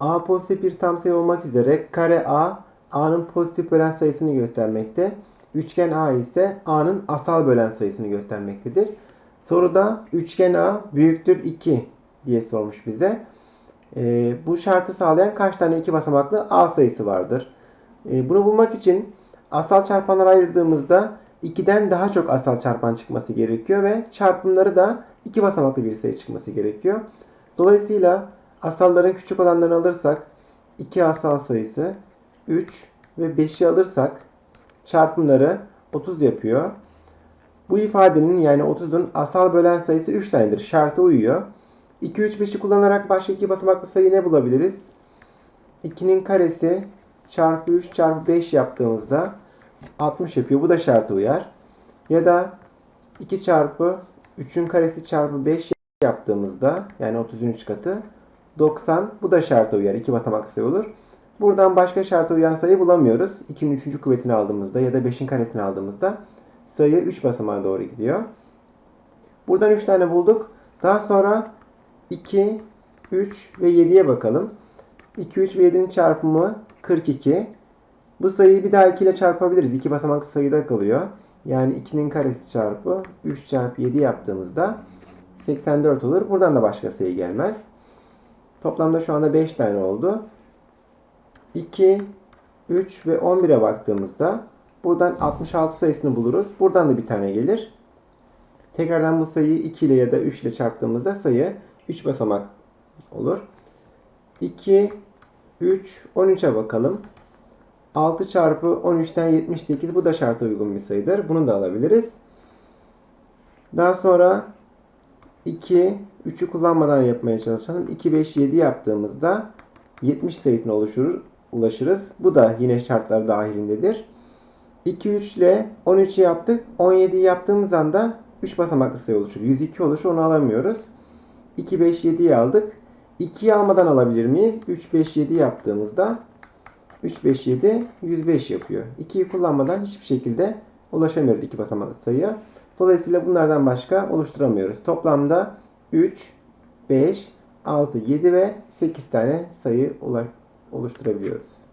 A pozitif bir tam sayı olmak üzere kare A, A'nın pozitif bölen sayısını göstermekte. Üçgen A ise A'nın asal bölen sayısını göstermektedir. Soruda üçgen A büyüktür 2 diye sormuş bize. Ee, bu şartı sağlayan kaç tane iki basamaklı A sayısı vardır? Ee, bunu bulmak için asal çarpanlara ayırdığımızda 2'den daha çok asal çarpan çıkması gerekiyor ve çarpımları da iki basamaklı bir sayı çıkması gerekiyor. Dolayısıyla asalların küçük olanlarını alırsak 2 asal sayısı 3 ve 5'i alırsak çarpımları 30 yapıyor. Bu ifadenin yani 30'un asal bölen sayısı 3 tanedir. Şartı uyuyor. 2, 3, 5'i kullanarak başka iki basamaklı sayı ne bulabiliriz? 2'nin karesi çarpı 3 çarpı 5 yaptığımızda 60 yapıyor. Bu da şartı uyar. Ya da 2 çarpı 3'ün karesi çarpı 5 yaptığımızda yani 30'un 3 katı 90 bu da şarta uyar. 2 basamaklı sayı olur. Buradan başka şarta uyan sayı bulamıyoruz. 2'nin 3. kuvvetini aldığımızda ya da 5'in karesini aldığımızda sayı 3 basamağa doğru gidiyor. Buradan 3 tane bulduk. Daha sonra 2, 3 ve 7'ye bakalım. 2, 3 ve 7'nin çarpımı 42. Bu sayıyı bir daha 2 ile çarpabiliriz. 2 basamaklı sayıda kalıyor. Yani 2'nin karesi çarpı 3 çarpı 7 yaptığımızda 84 olur. Buradan da başka sayı gelmez. Toplamda şu anda 5 tane oldu. 2, 3 ve 11'e baktığımızda buradan 66 sayısını buluruz. Buradan da bir tane gelir. Tekrardan bu sayıyı 2 ile ya da 3 ile çarptığımızda sayı 3 basamak olur. 2, 3, 13'e bakalım. 6 çarpı 13'ten 78 bu da şarta uygun bir sayıdır. Bunu da alabiliriz. Daha sonra 2, 3'ü kullanmadan yapmaya çalışalım. 2, 5, 7 yaptığımızda 70 sayısına oluşur, ulaşırız. Bu da yine şartlar dahilindedir. 2, 3 ile 13'ü yaptık. 17'yi yaptığımız anda 3 basamaklı sayı oluşur. 102 oluşur. Onu alamıyoruz. 2, 5, 7'yi aldık. 2'yi almadan alabilir miyiz? 3, 5, 7 yaptığımızda 3, 5, 7, 105 yapıyor. 2'yi kullanmadan hiçbir şekilde ulaşamıyoruz iki basamaklı sayıya. Dolayısıyla bunlardan başka oluşturamıyoruz. Toplamda 3, 5, 6, 7 ve 8 tane sayı oluşturabiliyoruz.